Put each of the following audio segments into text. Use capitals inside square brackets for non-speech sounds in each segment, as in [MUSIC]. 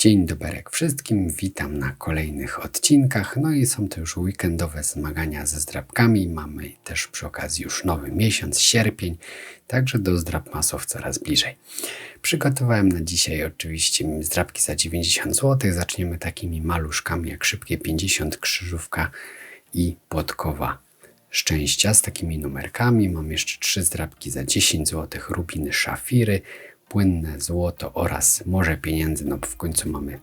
Dzień doberek wszystkim, witam na kolejnych odcinkach. No i są to już weekendowe zmagania ze zdrabkami. Mamy też przy okazji już nowy miesiąc, sierpień, także do zdrabmasów coraz bliżej. Przygotowałem na dzisiaj oczywiście zdrabki za 90 zł. Zaczniemy takimi maluszkami jak szybkie 50, krzyżówka i podkowa szczęścia z takimi numerkami. Mam jeszcze trzy zdrabki za 10 zł, rubiny szafiry, płynne złoto oraz morze pieniędzy, no bo w końcu mamy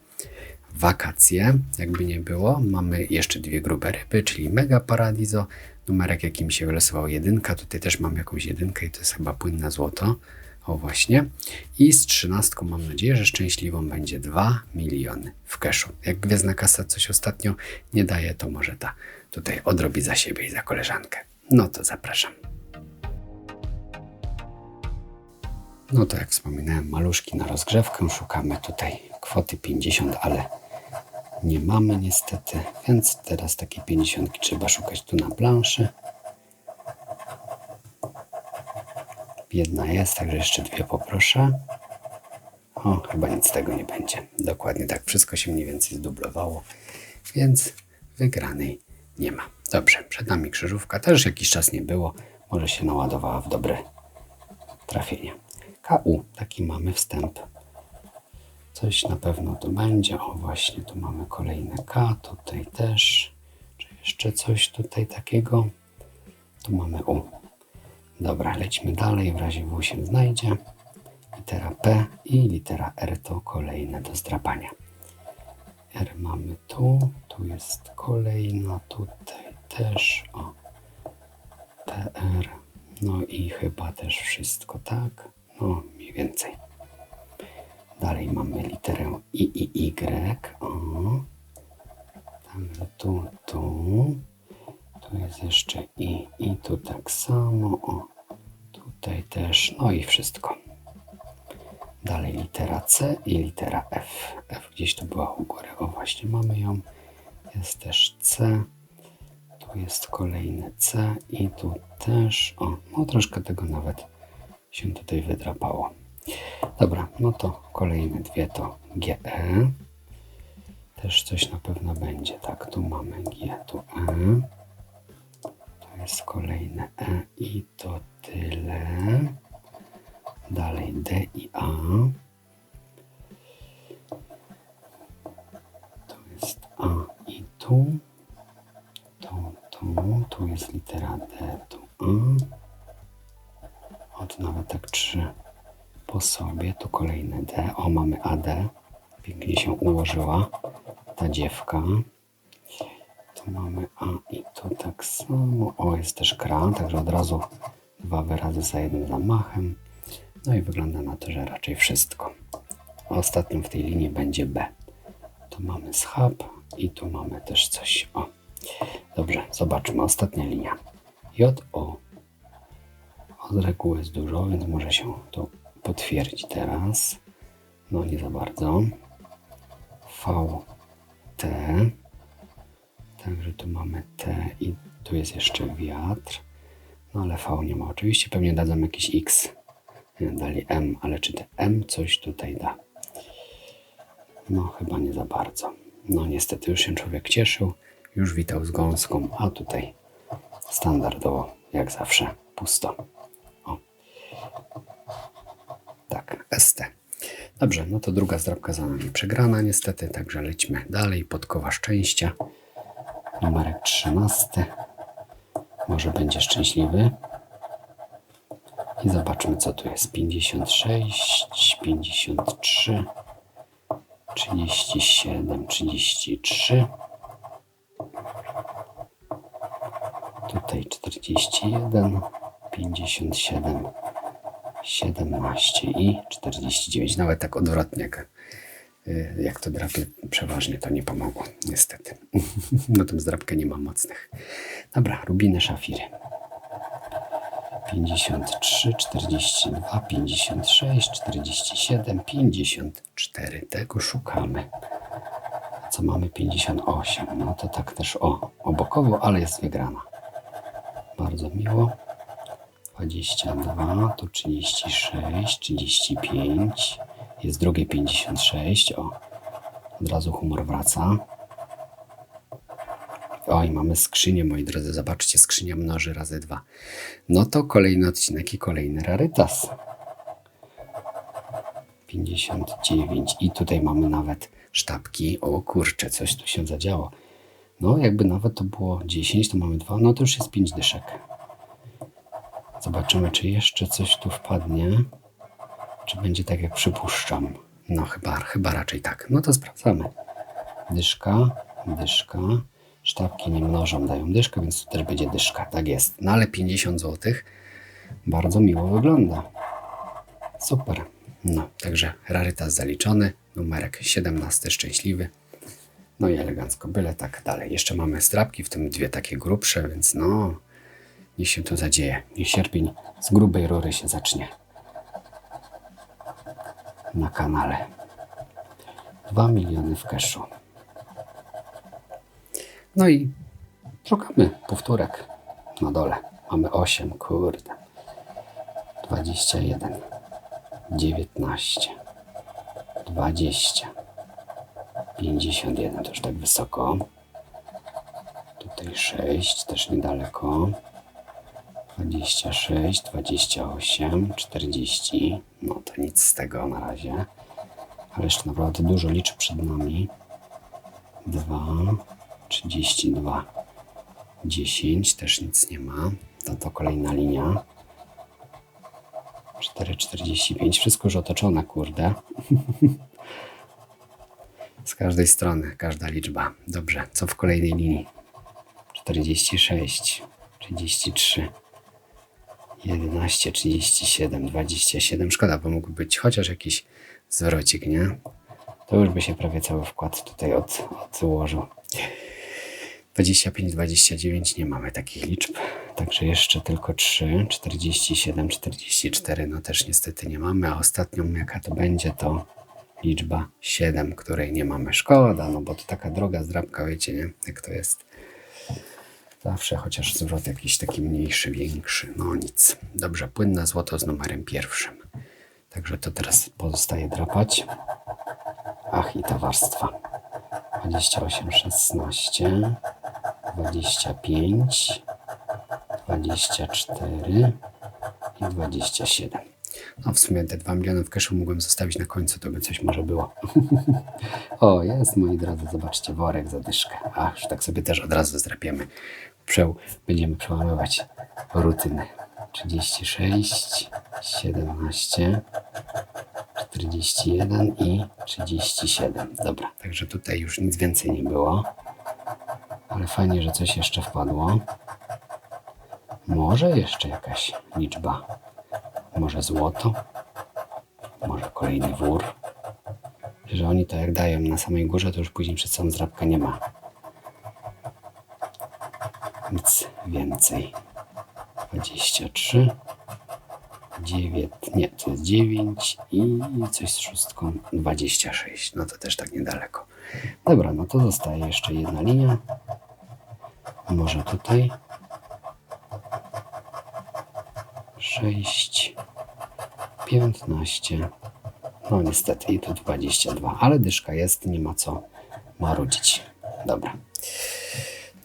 wakacje, jakby nie było. Mamy jeszcze dwie grube ryby, czyli Mega Paradiso, numerek jaki mi się wylosował jedynka, tutaj też mam jakąś jedynkę i to jest chyba płynne złoto. O właśnie. I z trzynastką mam nadzieję, że szczęśliwą będzie 2 miliony w cashu. Jak Gwiezdna Kasa coś ostatnio nie daje, to może ta tutaj odrobi za siebie i za koleżankę. No to zapraszam. No to jak wspominałem, maluszki na rozgrzewkę. Szukamy tutaj kwoty 50, ale nie mamy niestety, więc teraz takie 50 trzeba szukać tu na planszy. Jedna jest, także jeszcze dwie poproszę. O, chyba nic z tego nie będzie. Dokładnie tak, wszystko się mniej więcej zdublowało, więc wygranej nie ma. Dobrze, przed nami krzyżówka, też jakiś czas nie było, może się naładowała w dobre trafienie. KU, taki mamy wstęp. Coś na pewno tu będzie. O, właśnie tu mamy kolejne K, tutaj też. Czy jeszcze coś tutaj takiego? Tu mamy U. Dobra, lećmy dalej, w razie W się znajdzie. Litera P i litera R to kolejne do zdrapania. R mamy tu, tu jest kolejna, tutaj też, o, PR, no i chyba też wszystko, tak? No, mniej więcej. Dalej mamy literę I i Y. O. Także tu, tu. Tu jest jeszcze I i tu tak samo. O. Tutaj też. No i wszystko. Dalej litera C i litera F. F gdzieś tu była u góry. O właśnie mamy ją. Jest też C. Tu jest kolejne C i tu też. O, no troszkę tego nawet się tutaj wydrapało. Dobra, no to kolejne dwie to GE. Też coś na pewno będzie. Tak, tu mamy G, tu E. To jest kolejne E i to tyle. Dalej D i A. To jest A i tu. Tu, tu. Tu jest litera D, tu A. Od nawet tak po sobie. Tu kolejne D. O, mamy AD. Pięknie się ułożyła ta dziewka. Tu mamy A i tu tak samo. O, jest też kran, także od razu dwa wyrazy za jednym zamachem. No i wygląda na to, że raczej wszystko. Ostatnim w tej linii będzie B. Tu mamy schab i tu mamy też coś. O, dobrze, zobaczmy. Ostatnia linia. J, O, z reguły jest dużo, więc może się to potwierdzić teraz. No nie za bardzo. VT. Także tu mamy T i tu jest jeszcze wiatr. No ale V nie ma. Oczywiście pewnie dadzą jakiś X. Dali M, ale czy te M coś tutaj da? No chyba nie za bardzo. No niestety już się człowiek cieszył. Już witał z gąską, a tutaj standardowo, jak zawsze, pusto. ST. Dobrze, no to druga zdrabka za nami przegrana niestety, także lećmy dalej. Podkowa szczęścia. Numerek 13. Może będzie szczęśliwy. I zobaczmy co tu jest. 56, 53, 37, 33. Tutaj 41, 57, 17 i 49. Nawet tak odwrotnie, jak, y, jak to drapie przeważnie, to nie pomogło, niestety. [LAUGHS] No tą zdrabkę nie ma mocnych. Dobra, rubiny szafiry. 53, 42, 56, 47, 54. Tego szukamy. Co mamy? 58. No to tak też o, obokowo, ale jest wygrana. Bardzo miło. 22, tu 36, 35, jest drugie 56, o, Od razu humor wraca. Oj, mamy skrzynię, moi drodzy. Zobaczcie, skrzynia mnoży razy dwa. No to kolejny odcinek i kolejny rarytas. 59. I tutaj mamy nawet sztabki. O kurczę, coś tu się zadziało. No, jakby nawet to było 10, to mamy 2. No to już jest 5 dyszek. Zobaczymy, czy jeszcze coś tu wpadnie. Czy będzie tak, jak przypuszczam. No, chyba, chyba raczej tak. No to sprawdzamy. Dyszka, dyszka. Sztabki nie mnożą, dają dyszkę, więc tu też będzie dyszka. Tak jest. No ale 50 zł bardzo miło wygląda. Super. No, także rarytas zaliczony. Numerek 17 szczęśliwy. No i elegancko, byle tak dalej. Jeszcze mamy strapki, w tym dwie takie grubsze, więc no, niech się to zadzieje. Niech sierpień z grubej rury się zacznie. Na kanale. 2 miliony w keszu. No i szukamy powtórek na dole. Mamy 8, kurde. 21, 19, 20, 51, to już tak wysoko. Tutaj 6, też niedaleko. 26, 28, 40. No to nic z tego na razie. Ale jeszcze naprawdę dużo liczb przed nami. 2, 32, 10, też nic nie ma. To to kolejna linia. 4,45, wszystko już otoczone, kurde. [LAUGHS] Z każdej strony, każda liczba. Dobrze, co w kolejnej linii? 46, 33, 11, 37, 27. Szkoda, bo mógł być chociaż jakiś zwrocik, nie? To już by się prawie cały wkład tutaj od, odłożył. 25, 29 nie mamy takich liczb, także jeszcze tylko 3, 47, 44 no też niestety nie mamy, a ostatnią jaka to będzie to liczba 7, której nie mamy. Szkoda, no bo to taka droga zdrabka, wiecie, nie? Jak to jest. Zawsze chociaż zwrot jakiś taki mniejszy, większy, no nic. Dobrze, płynne złoto z numerem pierwszym. Także to teraz pozostaje drapać. Ach, i ta warstwa. 28, 16, 25, 24 i 27. No w sumie te 2 miliony w cashu mogłem zostawić na końcu, to by coś może było. [LAUGHS] o, jest moi drodzy, zobaczcie, worek za dyszkę. Ach, już tak sobie też od razu zdrapiemy. Przeł, będziemy przełamywać rutyny. 36, 17, 41 i 37. Dobra, także tutaj już nic więcej nie było. Ale fajnie, że coś jeszcze wpadło. Może jeszcze jakaś liczba. Może złoto. Może kolejny wór. Że oni to jak dają na samej górze, to już później przed samą zrabkę nie ma. Nic więcej. 23. 9, nie, to jest 9 i coś z szóstką 26. No to też tak niedaleko. Dobra, no to zostaje jeszcze jedna linia. Może tutaj. 6, 15. No niestety i tu 22, ale dyszka jest, nie ma co marudzić. Dobra.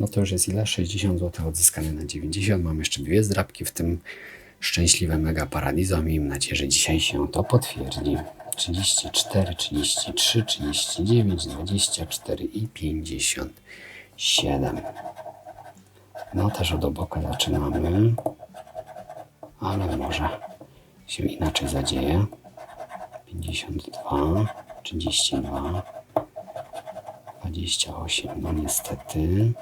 No to już jest ile? 60 zł odzyskane na 90. Mam jeszcze dwie zdrabki, w tym szczęśliwe Mega Paradiso. Miejmy nadzieję, że dzisiaj się to potwierdzi. 34, 33, 39, 24 i 57. No też od oboka zaczynamy, ale może się inaczej zadzieje. 52, 32, 28, no niestety.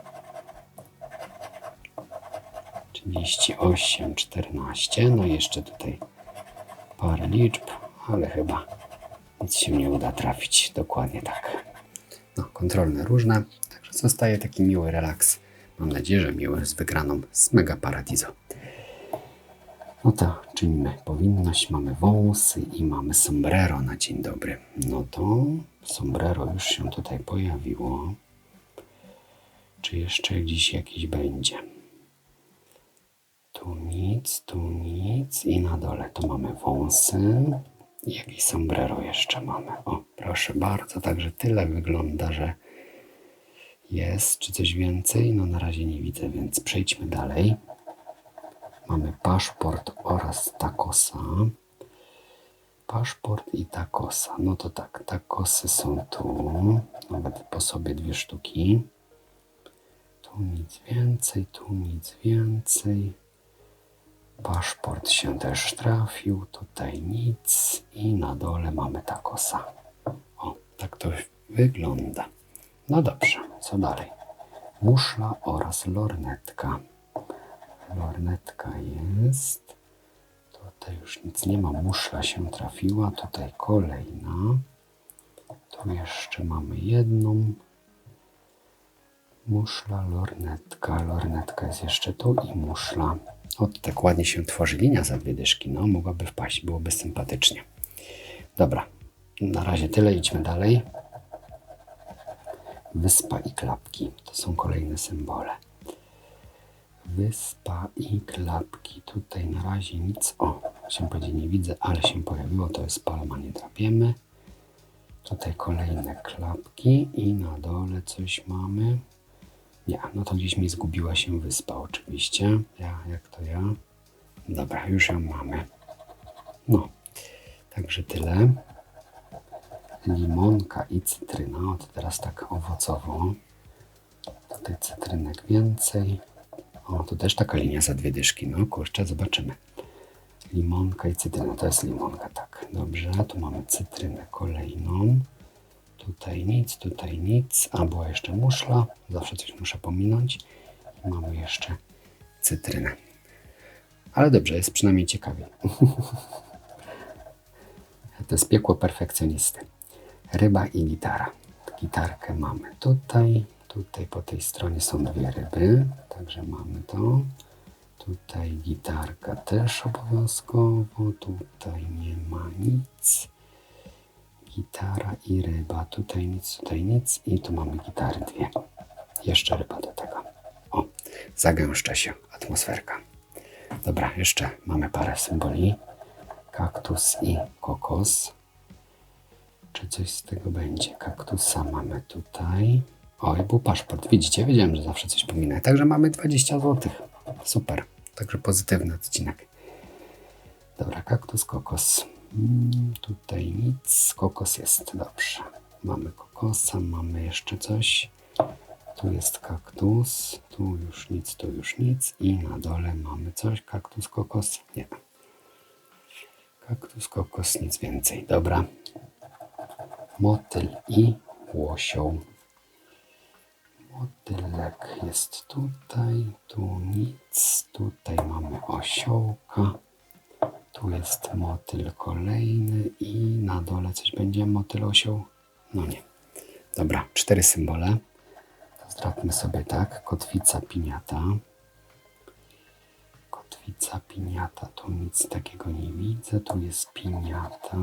38, 14, no jeszcze tutaj parę liczb, ale chyba nic się nie uda trafić, dokładnie tak. No, kontrolne różne, także zostaje taki miły relaks, mam nadzieję, że miły z wygraną z Mega Paradiso. No to czynimy powinność, mamy wąsy i mamy sombrero na dzień dobry. No to sombrero już się tutaj pojawiło. Czy jeszcze gdzieś jakiś będzie? Tu nic, tu nic i na dole tu mamy wąsy. I jakieś sombrero jeszcze mamy. O, proszę bardzo, także tyle wygląda, że jest. Czy coś więcej? No na razie nie widzę, więc przejdźmy dalej. Mamy paszport oraz takosa. Paszport i takosa. No to tak, takosy są tu. Nawet po sobie dwie sztuki. Tu nic więcej, tu nic więcej. Paszport się też trafił, tutaj nic i na dole mamy takosa. O, tak to wygląda. No dobrze, co dalej? Muszla oraz lornetka. Lornetka jest. Tutaj już nic nie ma. Muszla się trafiła. Tutaj kolejna. Tu jeszcze mamy jedną. Muszla, lornetka. Lornetka jest jeszcze tu i muszla. O, tak ładnie się tworzy linia za dwie dyszki. No, mogłaby wpaść. Byłoby sympatycznie. Dobra. Na razie tyle. Idźmy dalej. Wyspa i klapki. To są kolejne symbole. Wyspa i klapki. Tutaj na razie nic. O, się powiedzieć nie widzę, ale się pojawiło. To jest palma, nie drapiemy. Tutaj kolejne klapki i na dole coś mamy. Nie, no to gdzieś mi zgubiła się wyspa oczywiście. Ja, jak to ja? Dobra, już ją mamy. No, także tyle. Limonka i cytryna. O, to teraz tak owocowo. Tutaj cytrynek więcej. O, tu też taka linia za dwie dyszki. No kurczę, zobaczymy. Limonka i cytryna. To jest limonka, tak. Dobrze, tu mamy cytrynę kolejną. Tutaj nic, tutaj nic. A, była jeszcze muszla. Zawsze coś muszę pominąć. I mamy jeszcze cytrynę. Ale dobrze, jest przynajmniej ciekawie. [LAUGHS] to jest piekło perfekcjonisty. Ryba i gitara. Gitarkę mamy tutaj. Tutaj po tej stronie są dwie ryby, także mamy to. Tutaj gitarka też obowiązkowo. Tutaj nie ma nic. Gitara i ryba. Tutaj nic, tutaj nic. I tu mamy gitary dwie. Jeszcze ryba do tego. O, zagęszcza się atmosferka. Dobra, jeszcze mamy parę symboli. Kaktus i kokos. Czy coś z tego będzie? Kaktusa mamy tutaj. O, i był paszport. Widzicie, wiedziałem, że zawsze coś pominę. Także mamy 20 zł. Super. Także pozytywny odcinek. Dobra, kaktus, kokos. Mm, tutaj nic. Kokos jest. Dobrze. Mamy kokosa, mamy jeszcze coś. Tu jest kaktus. Tu już nic, tu już nic. I na dole mamy coś. Kaktus, kokos. Nie. Kaktus, kokos, nic więcej. Dobra. Motyl i łosioł. Motylek jest tutaj, tu nic, tutaj mamy osiołka, tu jest motyl kolejny i na dole coś będzie motyl osioł? No nie. Dobra, cztery symbole. Zdradmy sobie tak, kotwica piniata. Kotwica piniata, tu nic takiego nie widzę, tu jest piniata.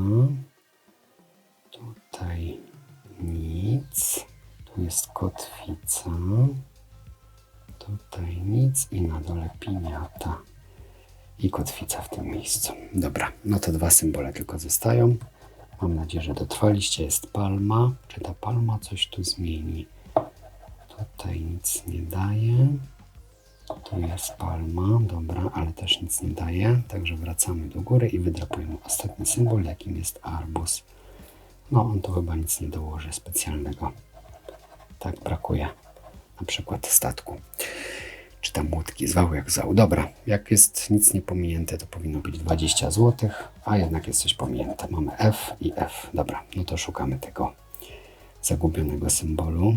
Tutaj nic. Tu jest kotwica. Tutaj nic i na dole piniata i kotwica w tym miejscu. Dobra, no to dwa symbole tylko zostają. Mam nadzieję, że dotrwaliście. Jest palma. Czy ta palma coś tu zmieni? Tutaj nic nie daje. Tu jest palma, dobra, ale też nic nie daje. Także wracamy do góry i wydrapujemy ostatni symbol, jakim jest arbus. No, on to chyba nic nie dołoży specjalnego. Tak brakuje na przykład statku. Czy tam łódki, zwał jak zwał. Dobra, jak jest nic nie pominięte, to powinno być 20 zł, a jednak jest coś pominięte. Mamy F i F. Dobra, no to szukamy tego zagubionego symbolu.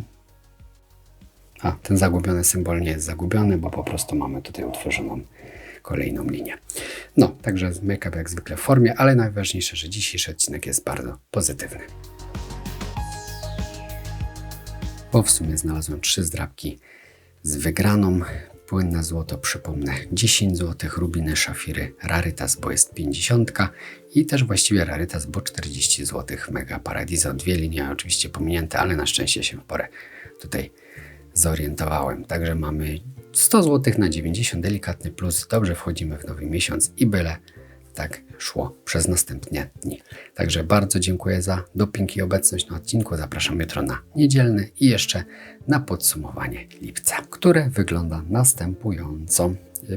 A, ten zagubiony symbol nie jest zagubiony, bo po prostu mamy tutaj utworzoną kolejną linię. No, także make-up jak zwykle w formie, ale najważniejsze, że dzisiejszy odcinek jest bardzo pozytywny. Bo w sumie znalazłem trzy zdrabki z wygraną. Płynne złoto, przypomnę, 10 zł, rubiny, szafiry, rarytas, bo jest 50 i też właściwie rarytas, bo 40 zł, mega paradiso. Dwie linie oczywiście pominięte, ale na szczęście się w porę tutaj zorientowałem. Także mamy 100 zł na 90, delikatny plus. Dobrze wchodzimy w nowy miesiąc i byle tak szło przez następne dni. Także bardzo dziękuję za doping i obecność na odcinku. Zapraszam jutro na niedzielny i jeszcze na podsumowanie lipca, które wygląda następująco.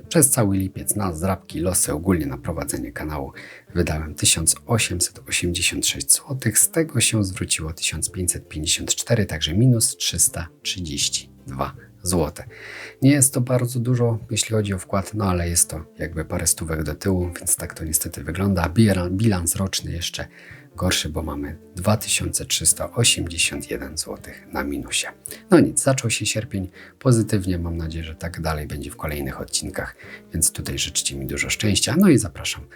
Przez cały lipiec na zdrabki, losy, ogólnie na prowadzenie kanału wydałem 1886 zł, z tego się zwróciło 1554, także minus 332 zł. Nie jest to bardzo dużo, jeśli chodzi o wkład, no ale jest to jakby parę stówek do tyłu, więc tak to niestety wygląda. Bilan- Bilans roczny jeszcze gorszy, bo mamy 2381 zł na minusie. No nic, zaczął się sierpień pozytywnie. Mam nadzieję, że tak dalej będzie w kolejnych odcinkach, więc tutaj życzcie mi dużo szczęścia. No i zapraszam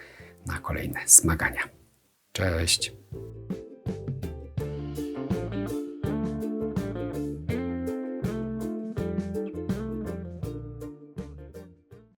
na kolejne zmagania. Cześć!